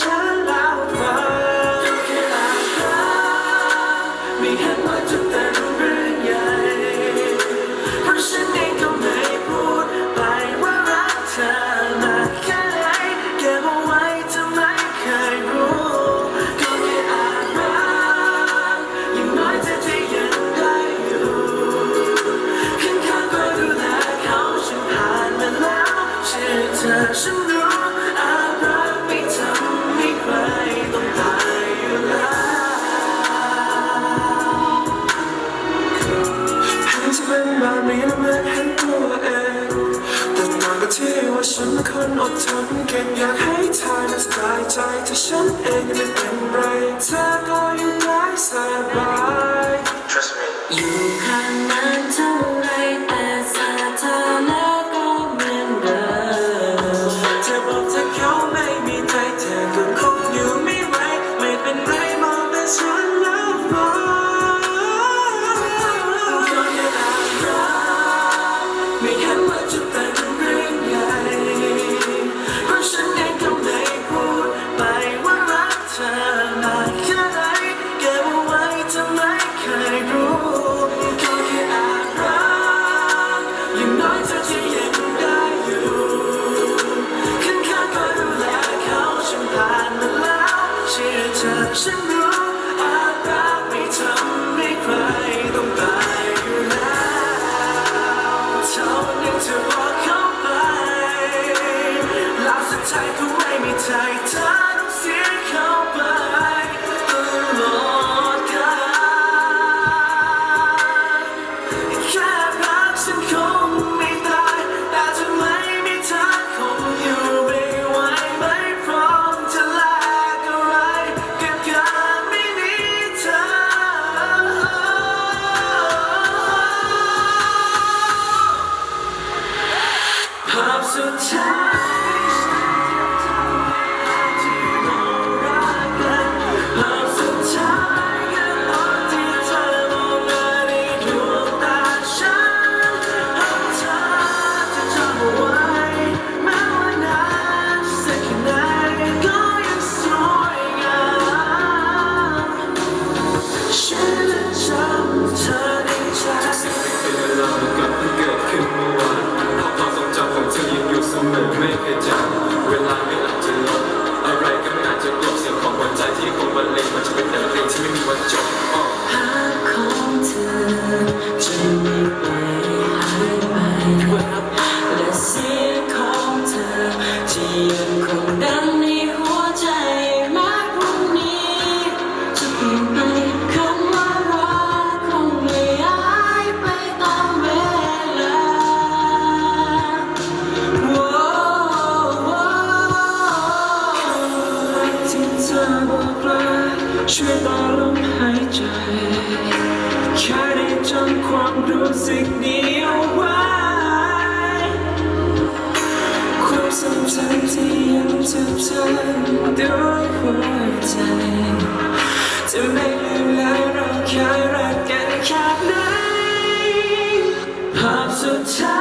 try. ฉันคนอดทนเก่งอยากให้เธอนั้นสบายใจแต่ฉันเองไม่เป็นไรเธอก็ยังได้สาย Trust me อยู่ข้างนานเท่าไรแต่สถานะก็เหมือนเดิมเธอบอกเธอเขาไม่มีใจเธอก็คงอยู่ไม่ไหวไม่เป็นไรมองแต่ฉัน สิ่งนี้ความทรงจำที่ยังจะจด้วยหัวใจ จะไม่ลืมแล้เราเคยรักกันแค่ไหนภาพสุดท้